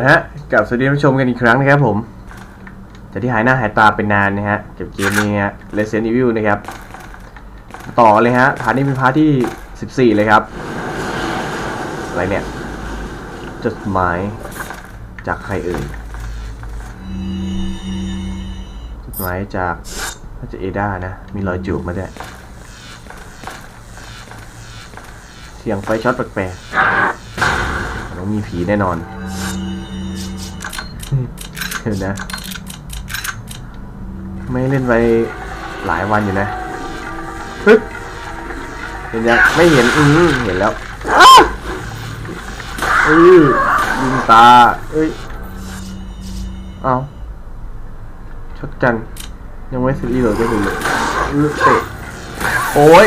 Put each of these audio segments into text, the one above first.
ละฮะกับสวัสดีท่านผู้ชมกันอีกครั้งนะครับผมจากที่หายหน้าหายตาไปนานนะฮะเกับเกมนี้ฮะ Resident Evil นะครับ ต่อเลยฮะพาร์ทนี้เป็นพาร์ทที่ 14 เลยครับ อะไรเนี่ย จดหมายจากใครเอ่ยจดหมายจากน่าจะเอดานะ มีรอยจูบมาด้วยเสียงไฟช็อตแปลกๆต้องมีผีแน่นอน เห็นนะ ไม่เล่นไปหลายวันอยู่นะฮึบเห็นยังไม่เห็นอือเห็นแล้วอ้าเอ้ยยิงตา เอ้ย เอาช็อตกัน ยังไม่ซื้ออีโหลดก็ดูเลยอื้อเตะโอ้ย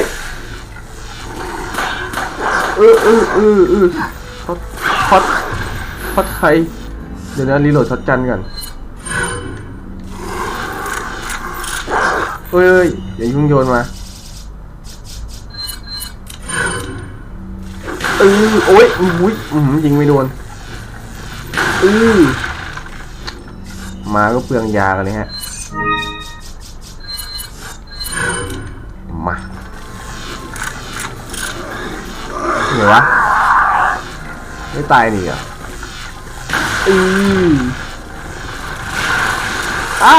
เออเออเออเออช็อตช็อตช็อตใคร เดี๋ยวนะรีโหลดช็อตกันก่อน เฮ้ยเฮ้ยอย่าเพิ่งโยนมาเออโอ้ยอุ้ยอือยิงไม่โดนเออมาก็เปลืองยากันเลยฮะ มาเหนือยวะ ไม่ตายนี่เหรออืออะ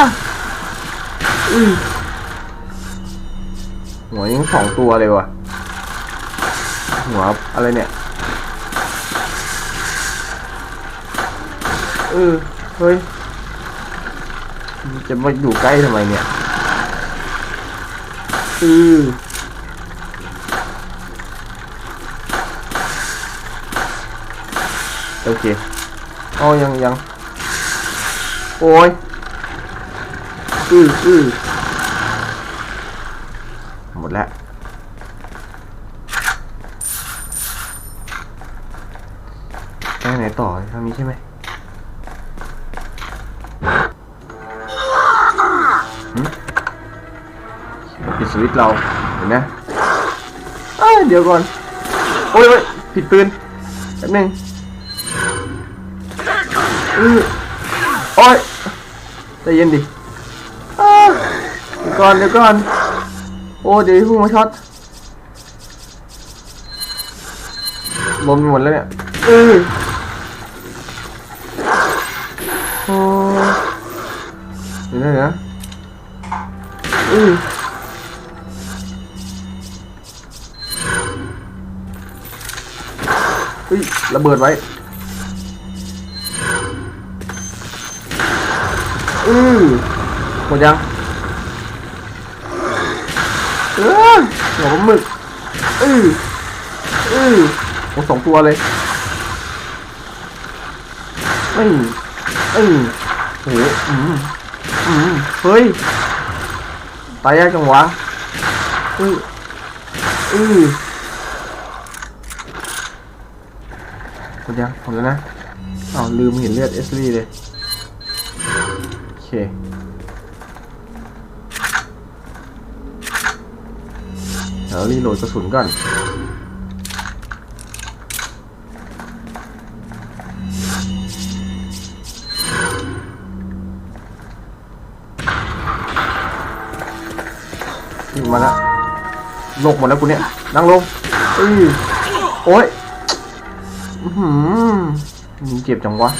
อือ หัวยังสองตัวเลยวะหัวอะไรเนี่ย เออ เฮ้ย จะมาอยู่ใกล้ทำไมเนี่ย อือโอเคอ๋อยังยัง โอ้ย อืออือหมดแล้วไปไหนต่อทางนี้ใช่ไหมปิดสวิตช์เราเห็นนะเอ้ยเดี๋ยวก่อนโอ้ยโอ้ยผิดปืนแป๊บนึงอือโอ้ยใจเย็นดิเดี๋ยวก่อนเดี๋ยวก่อน โอ้เดี๋ยวพุ่งมาช็อตลมหมดแล้วเนี่ยอืออ เดี๋ยวนะเดี๋ยวนะอือเฮ้ยระเบิดไว้อือหมดยังเออหัวปลาหมึกอืออือโอ้สองตัวเลยอื ออือโหอืมอืมเฮ้ย ตายยากจังวะอืออือหมดยังหมดแล้วนะอ้าวลืมเห็นเลือดเอสลี่เลย โอเคเดี๋ยวรีโหลดกระสุนก่อน มาล้วโลกหมดแล้วกูเนี่ย นั่งลงอือโอ้ยอือหือมึงเจ็บจังวะ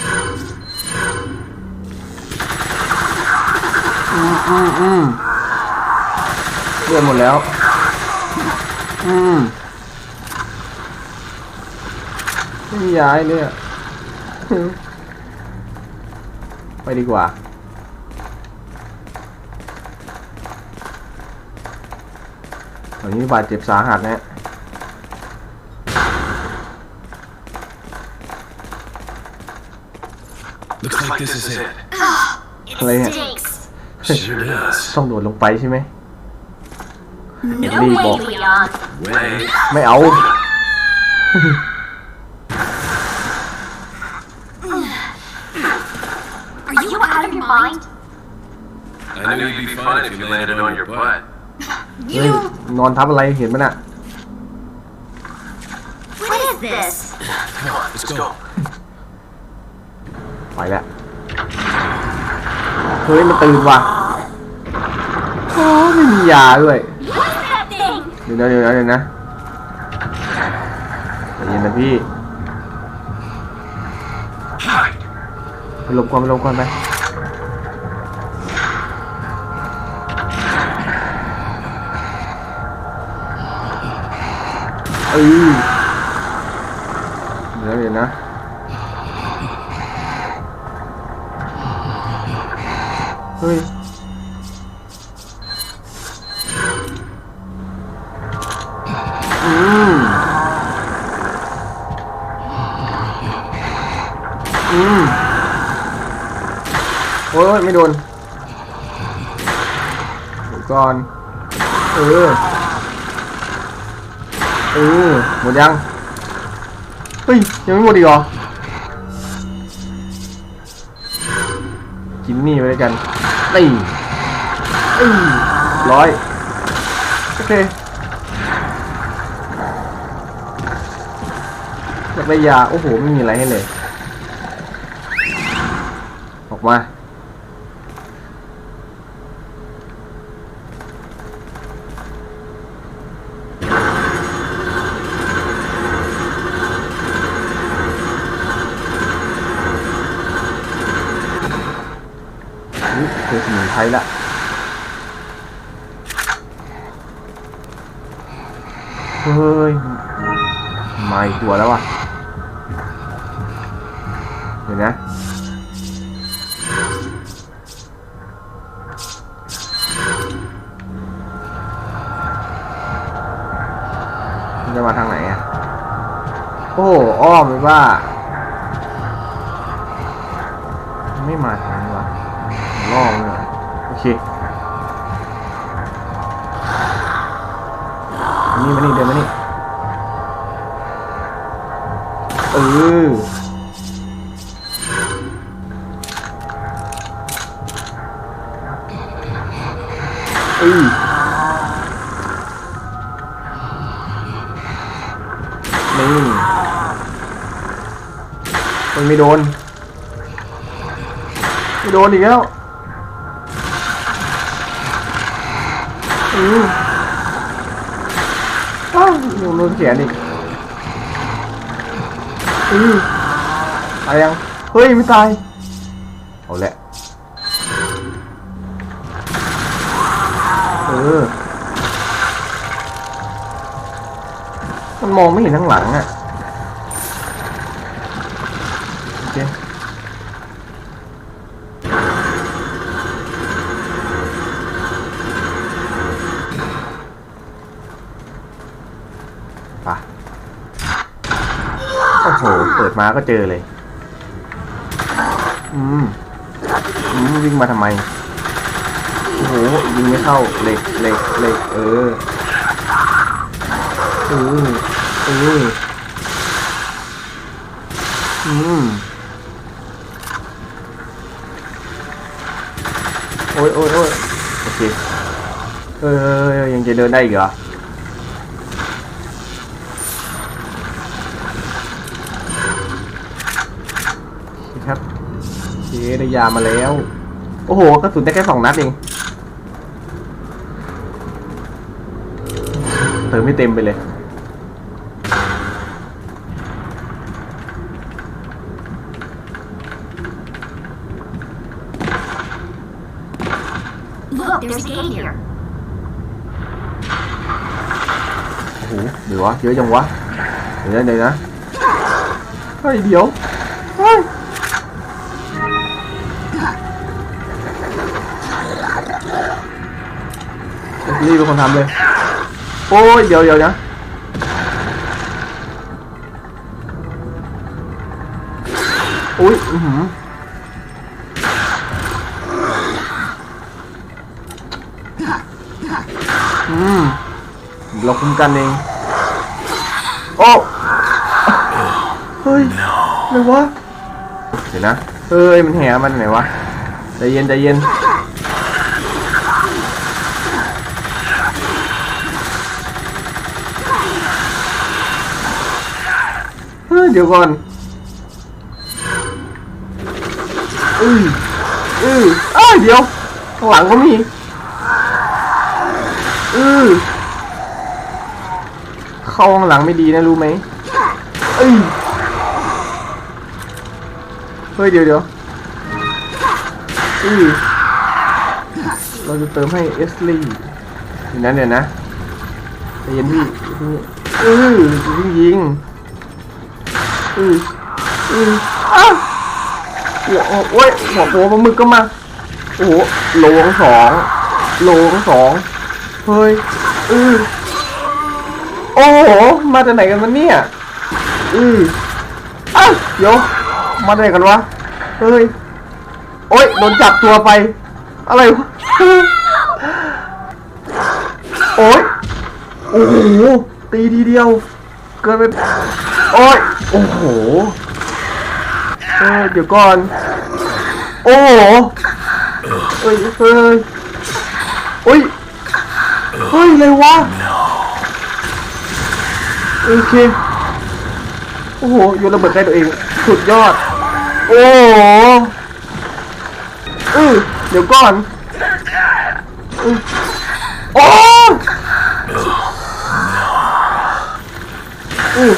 อืมอืมอืมเลือดหมดแล้ว อืมไม่ย้ายเลยอะไปดีกว่า ตอ นนี้บาดเจ็บสาหัสนะ Looks like this is it. อะไรเนี่ย Stinks. Sure does. ต้องโดดลงไปใช่ไหม No Leave way, off. Leon. Way. ไม่เอา Are you out of your mind? I knew you'd be fine if you landed on your butt. เฮ้ย You. นอนทับอะไรเห็นมันอะ What is this? Come on, let's go. ไปแล้ว เฮ้ย มันตื่นว่ะโอ้ไม่มียาด้วย What's that thing? เดี๋ยวนะเดี๋ยวนะเดี๋ยวนะใจเย็นนะพี่ไปหลบก่อนไปหลบก่อนไป เออเดี๋ยวเดี๋ยวนะเฮ้ยอืมอืมโอ้ยไม่โดนก่อน เออ เออหมดยัง เฮ้ย ยังไม่หมดอีกเหรอ กินนี่ไปด้วยกันนี่อือร้อยโอเคอยากได้ยา โอ้โห ไม่มีอะไรให้เลย ออกมา คือสมุนไพรละเฮ้ยมาอีกตัวแล้ววะเดี๋ยวนะจะมาทางไหนอะ โอ้โหอ้อมเลยว่า ไม่มาทางนี้วะล่อเลย โอเคมานี่มานี่เดินมานี่เออเอ้ยนี่มันไม่โดน ไม่โดนอีกแล้ว อืมอ้าวโดนโดนแขนอีกอือตายยัง เฮ้ย ไม่ตาย เอาแหละ เออ มันมองไม่เห็นข้างหลังอะ มาก็เจอเลย อืมอืมวิ่งมาทำไม โอ้โหยิงไม่เข้าเหล็กเหล็กเหล็กเออเออเอออืมโอ้ยโอ้ยโอ้ยโอเคเออยังจะเดินได้อีกเหรอ ครับโอเค ได้ยามาแล้ว โอ้โหกระสุนได้แค่สองนัดเองเติมไม่เต็มไปเลย Look, there's a gate here. โอ้โหเดี๋ยววะเยอะจังวะ เดี๋ยวนะเดี๋ยวนะเฮ้ยเดี๋ยว นี่เป็นคนทำเลย โอ้ยเดี๋ยวเดี๋ยวนะอุ้ยอือหืออืมเราคุมกันเอง โอ้ เฮ้ยไหนวะ เดี๋ยวนะ เฮ้ย มันแหมันไหนวะ ใจเย็นใจเย็น เดี๋ยวก่อนอืออืออ้าเดี๋ยวข้างหลังก็มีอือเข้าข้างหลังไม่ดีนะรู้ไหมเอ้ยเฮ้ยเดี๋ยวเดี๋ยวอือเราจะเติมให้เอสลี่เดี๋ยวนเดี๋ยวนะใจเย็นพี่พี่อือยิงยิง อืออืออ้าวหัวโอ้ยหัวโผล่ปลาหมึกก็มา โอ้โหโลงสองโลงสองเฮ้ยอือโอ้โห มาจากไหนกันมันเนี่ยอืออ้าวเดี๋ยวมาจากไหนกันวะ เฮ้ย โอ๊ยโดนจับตัวไป อะไรวะ โอ๊ยโอ้โห ตีทีเดียว เกินไป โอ๊ย โอ้โหเออเดี๋ยวก่อน โอ้โหเฮ้ยเฮ้ยเฮ้ยเฮ้ยอะไรวะโอเคโอ้โหโยนระเบิดใส่ตัวเอง สุดยอด โอ้โหอือเดี๋ยวก่อนโอ้อือ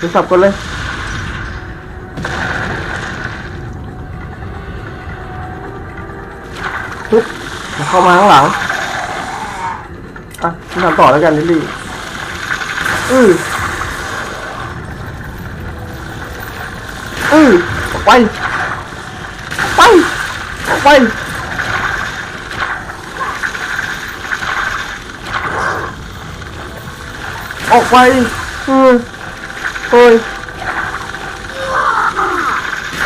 เดี๋ยวสับกันเลยปุ๊บมาเข้ามาข้างหลัง อะทำต่อแล้วกันลิลลี่อืออือออกไป ไป ออกไปออกไปเออ เฮ้ย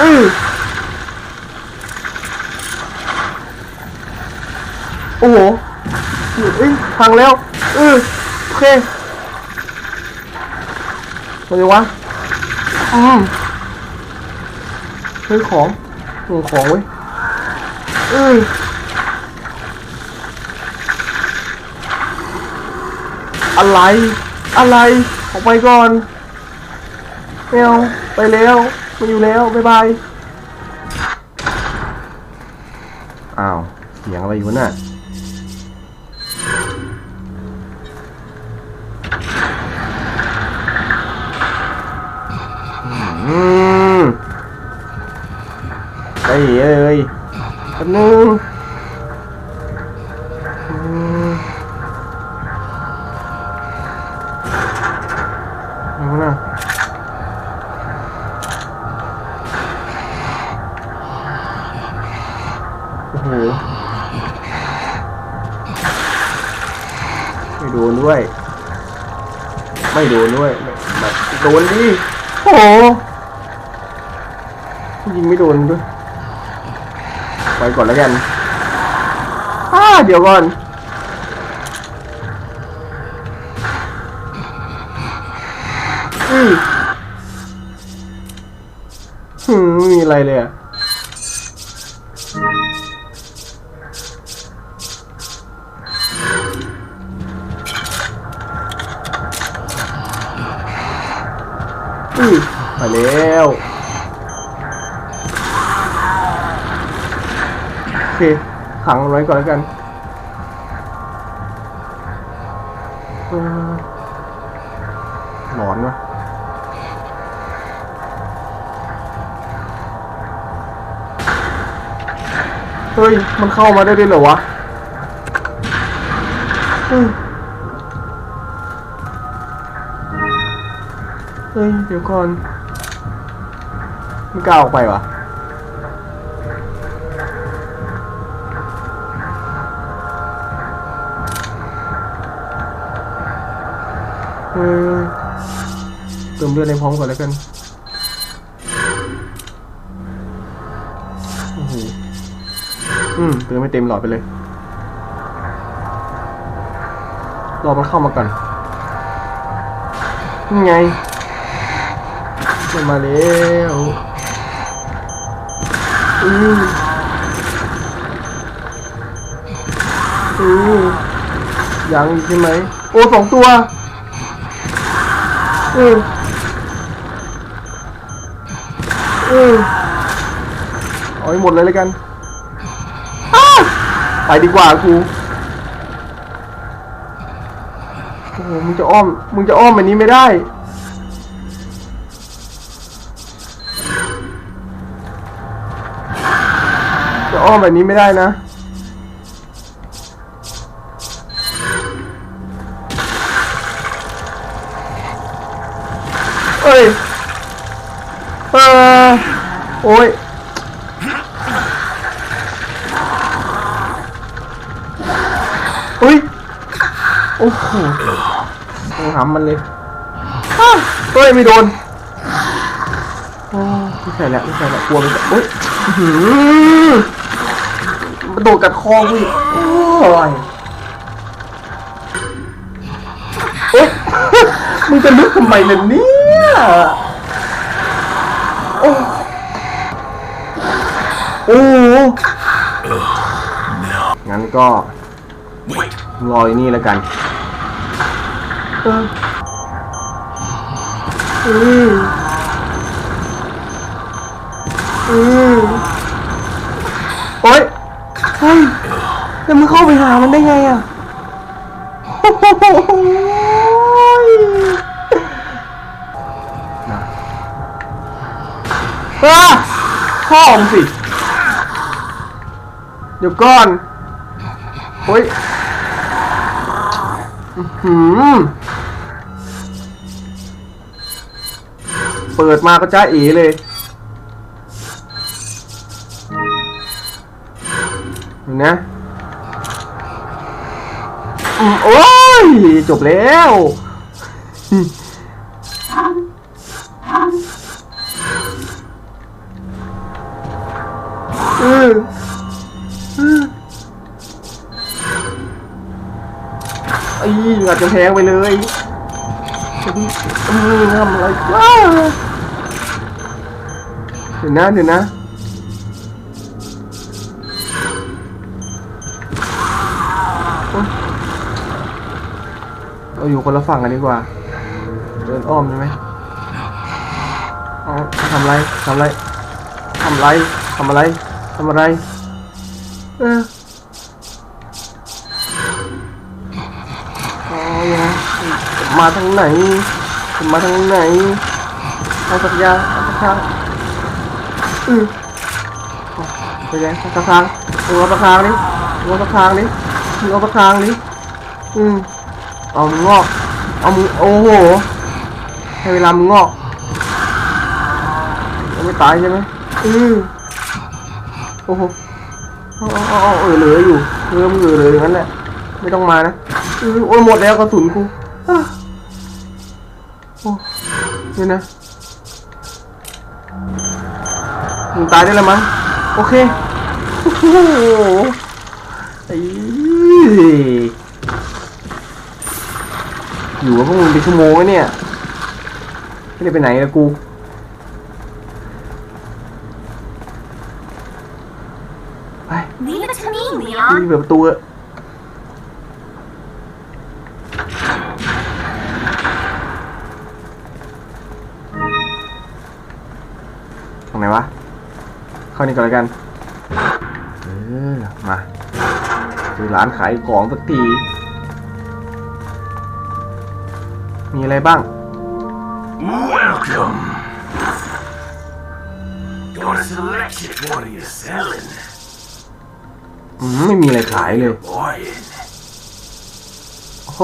อือโอ้โหเอ้ยพังแล้วเออโอเคอะไรวะอืมเฮ้ยของเออของเว้ยเอออะไร อะไร ออกไปก่อน ไม่เอาไปแล้วไม่อยู่แล้วบ๊ายบายอ้าวเสียงอะไรอยู่น่ะอืมไปเลยแป๊บนึง นด้วยไม่ไม่โดนดิโอ้โหยิงไม่โดนด้วยไปก่อนแล้วกันอ้าเดี๋ยวก่อนอืมมีอะไรเลยอะ มไปแล้วโอเคขังไว้ก่อนแล้วกันหลอนวะเฮ้ย มันเข้ามาได้ด้วยเหรอวะเฮ้ยเดี๋ยวก่อน ไม่กล้าออกไปวะเออเติมเลือดในพร้อมก่อนแล้วกันอืมเติมไม่เต็มหลอดไปเลย รอมันเข้ามาก่อนนี่ไงมันมาแล้ว อืออือยังอีกใช่ไหม โอ้สองตัวเออเออเอาให้หมดเลยแล้วกัน ไปดีกว่ากูโอ้มึงจะอ้อม มึงจะอ้อมแบบนี้ไม่ได้ อมแบบนี้ไม่ได้นะเอ้ยเออโอ้ยอุ้ยโอ้โหหำมันเลยอ้าวเอ้ยไม่โดนอ้ไม่ใช่แล้วไม่ใช่แล้วกลัวไม่ใช่โอ้ย โดดกัดคอกูอีกโอ้ยโอ๊ยมึงจะลึกทำไมล่ะเนี่ยโอ้โอ้งั้นก็รออยู่นี่แล้วกันเอออืมอืมโอ๊ยเฮ้ยแล้วมึงเข้าไปหามันได้ไงอะโอ้ยนะอ้าพ่อมสิ เดี๋ยวก่อนโอ๊ยหืมเปิดมาก็จ้าเอ๋เลย นนะอืมโอ้ย จบแล้วอืออือไอ้งัดกระแพงไปเลยอืมทำอะไรว้าเดี๋ยวนะเดี๋ยวนะ เราอยู่คนละฝั่งกันดีกว่า เดินอ้อมใช่ไหมเอาทำไรทำไรทำไรทำอะไรทำอะไร เออเอมาทางไหน มาทางไหนเอาสักยาเอาสักทางอือไปยังเอาสักทางเอาสักทางนี้เอาสักทางนี้เอาสักทางนี้อืม เอามึงงอก เอามึงโอ้โห ให้เวลามึงงอกยังไม่ตายใช่ไหมอือโอ้โหเอาเอาเอาเอเอเหลืออยู่เออมึงเออเหลืออย่างนั้นแหละ ไม่ต้องมานะอือโอ้หมดแล้วกระสุนกูโอ้เนี่ยนะมึงตายได้แล้วมั้ง โอเค โอ้โหไอ้ อยู่กับพวกมึงเป็นชั่วโมงแล้วเนี่ยไม่ได้ไปไหนละกูไป Leave it to me, รี Leon. บเปิดประตูอะตรงไหนวะ เข้านี่ก่อนแล้วกัน เออ มาซื้อร้านขายของสักที มีอะไรบ้าง Welcome. Got a selection. What are you selling? อืมไม่มีอะไรขายเลย Buying. โอ้โห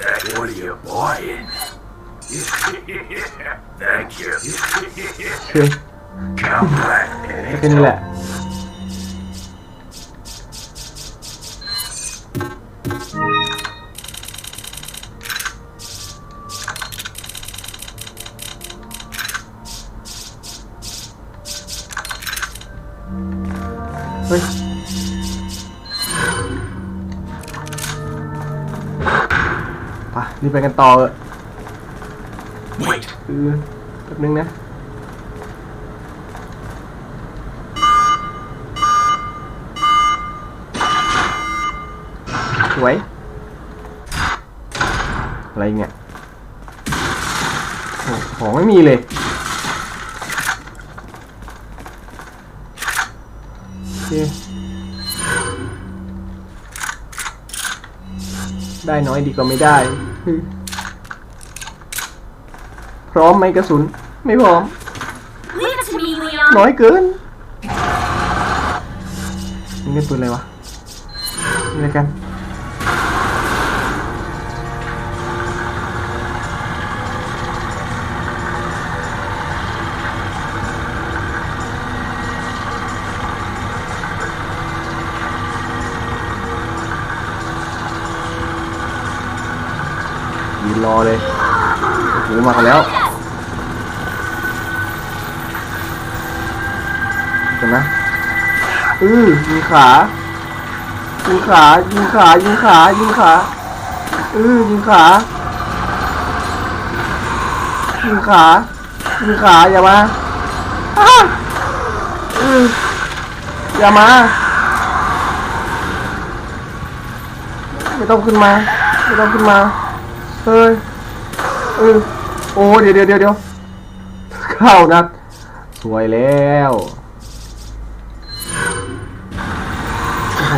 that what are you buying? Thank you. โอเค Come back แค่นี้แหละ ไปรีบไปกันต่อเถอะ Wait. คือแป๊บนึงนะสวยอะไรเนี่ยโอ้ของไม่มีเลยโอเค ได้น้อยดีกว่าไม่ได้ พร้อมไหมกระสุน ไม่พร้อม Leave it to me, Leon. น้อยเกินนี่เล่นปืนอะไรวะนี่อะไรกัน รอเลยโอ้โหมาแล้วเดี๋ยวนะอือยิงขายิงขายิงขายิงขายิงขาอือยิงขายิงขายิงขาอย่ามาอ้าอืออย่ามาไม่ต้องขึ้นมาไม่ต้องขึ้นมา เฮ้ยเออโอ้เดี๋ยวเดี๋ยวเดี๋ยวเข้านะสวยแล้วโอ้โห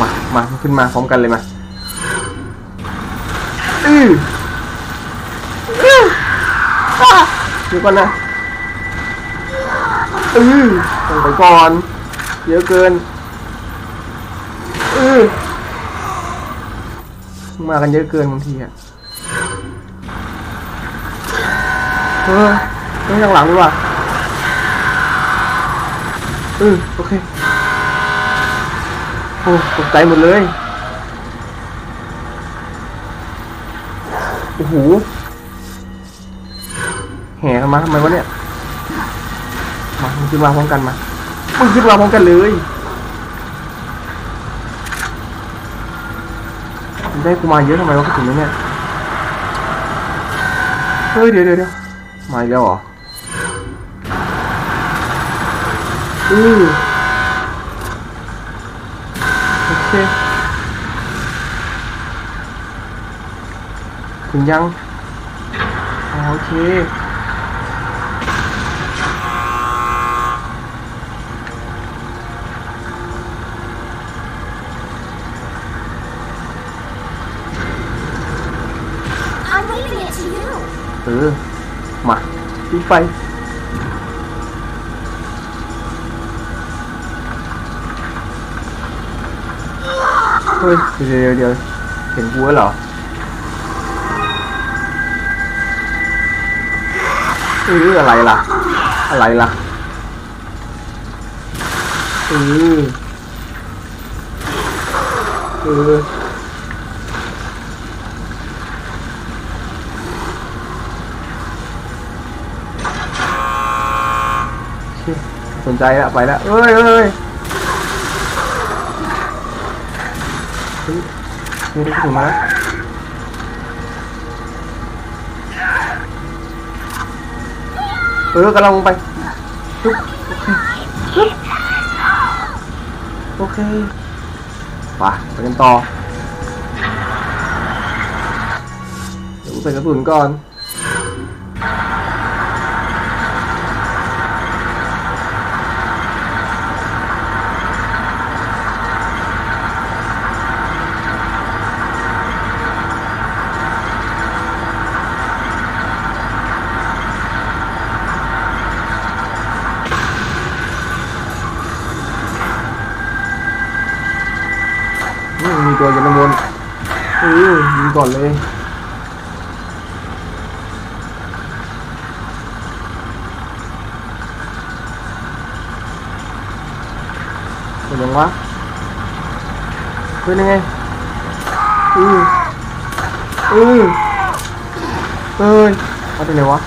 มามาขึ้นมาพร้อมกันเลยมาอืออืออะเดี๋ยวก่อนนะอือต้องไปก่อน เยอะเกินอือ มากันเยอะเกินบางทีอะเออต้องยังหลังดีกว่าเออโอเค โอ้ตกใจหมดเลย โอ้โห แห่กันมาทำไมวะเนี่ย มามึงขึ้นมาพร้อมกันมามึงขึ้นมาพร้อมกันเลยมึง ได้กูมาเยอะทำไมวะกระสุนเนี่ย เฮ้ยเดี๋ยวเดี๋ยวเดี๋ยวมาอีกแล้วเหรออือโอเคถึงยัง โอเค ไฟ เฮ้ย เดี๋ยวเดี๋ยวเห็นกูแล้วเหรอเอออะไรล่ะ อะไรล่ะเออเออโอเค สนใจแล้วไปแล้วเอ้ยเอ้ยเฮ้ยนี่ได้ถึงมาเออกำลังไปจุ๊บโอเคโอเคไปไปกันต่อเดี๋ยวใส่กระสุนก่อน อนเลยเป็นยังวะเป็นยังไงอืออือเอ้ยมาเป็นไงวะ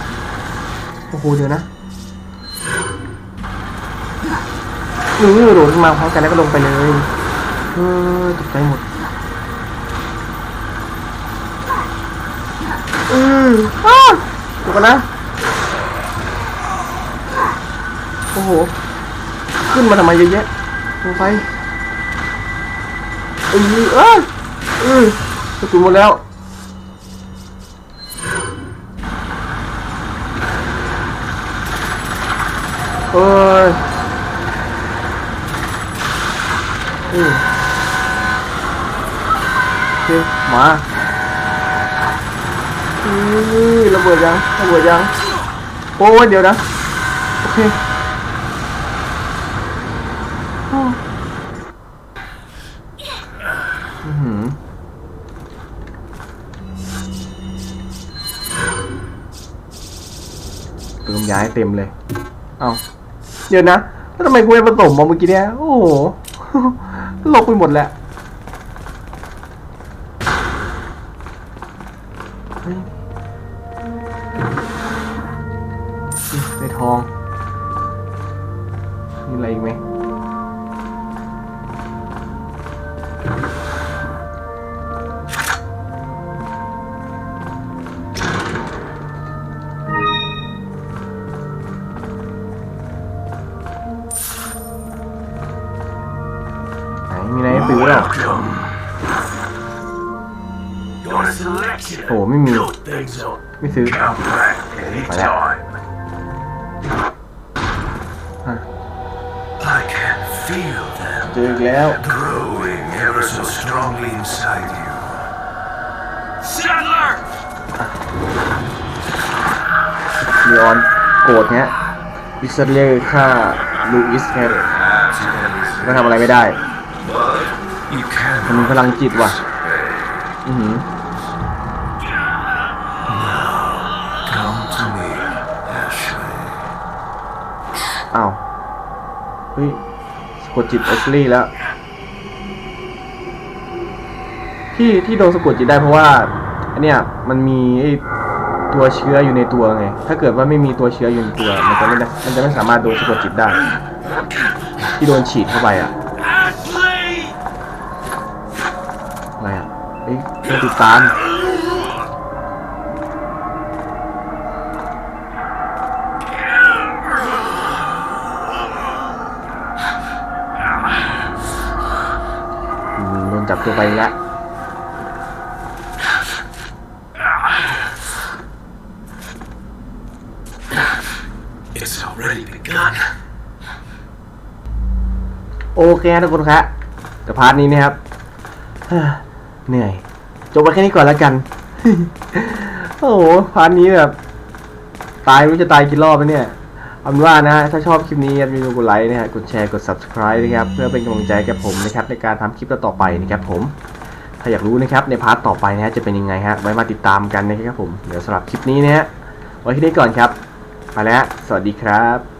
โอ้โหเดี๋ยวนะอือโดดขึ้นมาพร้อมกันแล้วก็ลงไปเลยเออตกใจหมด อืออ้าเดี๋ยวก่อนนะ โอ้โห ขึ้นมาทำไมเยอะแยะลงไปเออเอออือสกุลหมดแล้วเอ้ยอือโอเคมา อือระเบิดยังระเบิดยังโอ้ยเดี๋ยวนะโอเคอืมเติมย้ายเต็มเลย เอาเดี๋ยวนะ แล้วทำไมกูไม่ผสมมาเมื่อกี้เนี่ย โอ้โหลกไปหมดแล้ว feel them เจออีกแล้ว growing ever so strongly inside you. Settler! ลีออนโกรธเนี้ยวิสเซอร์เลียฆ่าลูอิสครับ Perhaps you can resist, ก็ทำอะไรไม่ได้ but you can มันมีพลังจิตว่ะ อือหือ ดจิตเอชลี่แล้ว ที่ที่โดนสะกดจิตได้เพราะว่าอันเนี้ยมันมีตัวเชื้ออยู่ในตัวไง ถ้าเกิดว่าไม่มีตัวเชื้ออยู่ในตัว มันจะไม่ได้มันจะไม่สามารถโดนสะกดจิตได้ ที่โดนฉีดเข้าไปอะอะไรอะเอ้ยติดตาม ตัวไปอีกแล้ว It's already begun. โอเคครับทุกคนครับแต่พาร์ทนี้นะครับเฮ้อเหนื่อย จบไปแค่นี้ก่อนแล้วกัน โอ้โห พาร์ทนี้แบบ ตายไม่รู้จะตายกี่รอบแล้วเนี่ย เอาเป็นว่านะฮะถ้าชอบคลิปนี้อย่าลืมกดไลค์นะฮะกดแชร์กด subscribe นะครับเพื่อเป็นกำลังใจแก่ผมนะครับในการทำคลิปต่อไปนะครับผมถ้าอยากรู้นะครับในพาร์ทต่อไปนะฮะจะเป็นยังไงฮะไว้มาติดตามกันนะครับผมเดี๋ยวสำหรับคลิปนี้นะฮะไว้ที่นี่ก่อนครับ ไปแล้ว สวัสดีครับ